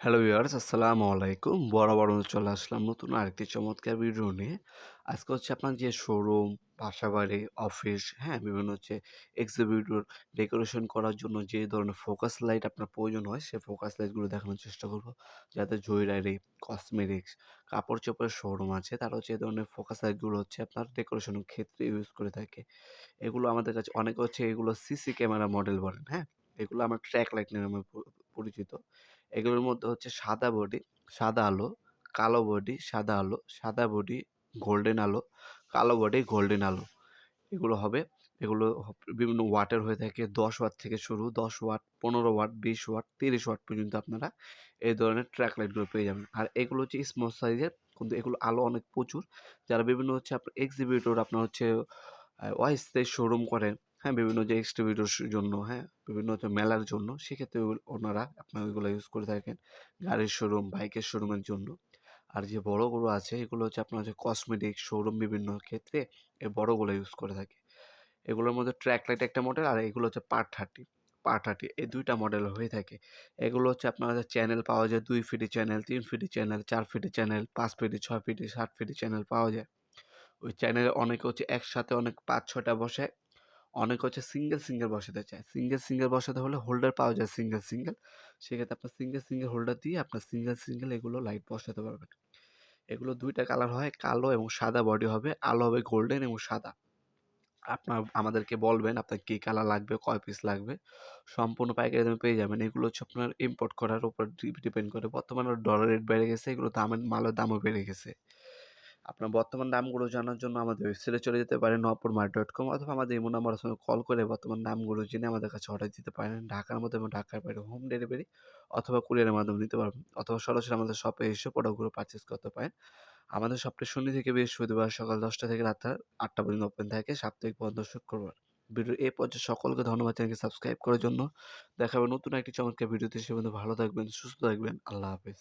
Hello viewers আসসালামু আলাইকুম। বরাবর মতো চলে আসলাম নতুন আরেকটি চমৎকার ভিডিও নিয়ে। আজকে হচ্ছে আপনার যে শোরুম বাসাবাড়ি অফিস হ্যাঁ বিভিন্ন হচ্ছে এক্সিবিটর ডেকোরেশন করার জন্য যে ধরনের ফোকাস লাইট আপনার প্রয়োজন হয় সেই ফোকাস লাইটগুলো দেখানোর চেষ্টা করব। যাতে জুয়েলারি কসমেটিক্স কাপড় চোপড়ের শোরুম আছে, তারা হচ্ছে এই ধরনের ফোকাস লাইটগুলো হচ্ছে আপনার ডেকোরেশনের ক্ষেত্রে ইউজ করে থাকে। এগুলো আমাদের কাছে, অনেকে হচ্ছে এগুলো সিসি ক্যামেরা মডেল বলেন হ্যাঁ এগুলো আমার ট্র্যাক লাইট নামে পরিচিত। এগুলোর মধ্যে হচ্ছে সাদা বডি, সাদা আলো, কালো বডি, সাদা আলো, সাদা বডি গোল্ডেন আলো, কালো বডি গোল্ডেন আলো। এগুলো হবে, এগুলো বিভিন্ন ওয়াটের হয়ে থাকে, দশ ওয়াট থেকে শুরু, দশ ওয়াট, পনেরো ওয়াট, বিশ ওয়াট, তিরিশ ওয়াট পর্যন্ত আপনারা এই ধরনের ট্র্যাক লাইটগুলো পেয়ে যাবেন। আর এগুলো হচ্ছে স্মল সাইজের কিন্তু এগুলো আলো অনেক প্রচুর। যারা বিভিন্ন হচ্ছে আপনার এক্সিবিটর আপনার হচ্ছে অস্থায়ী শোরুম করেন হ্যাঁ বিভিন্ন যে এক্সিবিটর জন্য হ্যাঁ বিভিন্ন হচ্ছে মেলার জন্য, সেক্ষেত্রে ওনারা আপনার ওইগুলো ইউজ করে থাকেন গাড়ির শোরুম বাইকের শোরুমের জন্য। আর যে বড়গুলো আছে, এগুলো হচ্ছে আপনার হচ্ছে কসমেটিক শোরুম বিভিন্ন ক্ষেত্রে এই বড়গুলো ইউজ করে থাকে। এগুলোর মধ্যে ট্র্যাক লাইট একটা মডেল আর এগুলো হচ্ছে পার থার্টি পার থার্টি এই দুইটা মডেল হয়ে থাকে। এগুলো হচ্ছে আপনার চ্যানেল পাওয়া যায়, দুই ফিটি চ্যানেল তিন ফিটি চ্যানেল চার ফিটি চ্যানেল পাঁচ ফিটি ছয় ফিটি সাত ফিটি চ্যানেল পাওয়া যায়। ওই চ্যানেলে অনেকে হচ্ছে একসাথে অনেক পাঁচ ছটা বসে অনেকে হচ্ছে সিঙ্গেল সিঙ্গেল বসাতে চায়। সিঙ্গেল সিঙ্গেল বসাতে হলে হোল্ডার পাওয়া যায় সিঙ্গেল সিঙ্গেল সেক্ষেত্রে আপনার সিঙ্গেল সিঙ্গেল হোল্ডার দিয়ে আপনার সিঙ্গেল সিঙ্গেল এগুলো লাইট বসাতে পারবেন। এগুলো দুইটা কালার হয়, কালো এবং সাদা বডি হবে। আলো হবে গোল্ডেন এবং সাদা। আপনার, আমাদেরকে বলবেন আপনার কী কালার লাগবে, কয় পিস লাগবে। সম্পূর্ণ পাইকারি দামে পেয়ে যাবেন। এগুলো হচ্ছে আপনার ইম্পোর্ট করার উপর ডিপেন্ড করে। বর্তমানে ডলার রেট বেড়ে গেছে, এগুলো দামের, মালের দামও বেড়ে গেছে। আপনার বর্তমান দামগুলো জানার জন্য আমাদের ওয়েবসাইটে চলে যেতে পারেন নপুর মার্ট ডট কম অথবা আমাদের এমন নাম্বার সঙ্গে কল করে বর্তমান দামগুলো জেনে আমাদের কাছে অর্ডার দিতে পারেন। ঢাকার মধ্যে এবং ঢাকার বাইরে হোম ডেলিভারি অথবা কুরিয়ারের মাধ্যমে নিতে পারবেন অথবা সরাসরি আমাদের শপে এসে প্রোডাক্টগুলো পারচেস করতে পারেন। আমাদের শপটি শনি থেকে বৃহস্পতিবার সকাল দশটা থেকে রাত আটটা পর্যন্ত ওপেন থাকে, সাপ্তাহিক বন্ধ শুক্রবার। ভিডিও এই পর্যায়ে সকলকে ধন্যবাদ চ্যানেলকে সাবস্ক্রাইব করার জন্য। দেখাবে নতুন একটি চমৎকার ভিডিওতে সে ভালো থাকবেন, সুস্থ থাকবেন, আল্লাহ হাফেজ।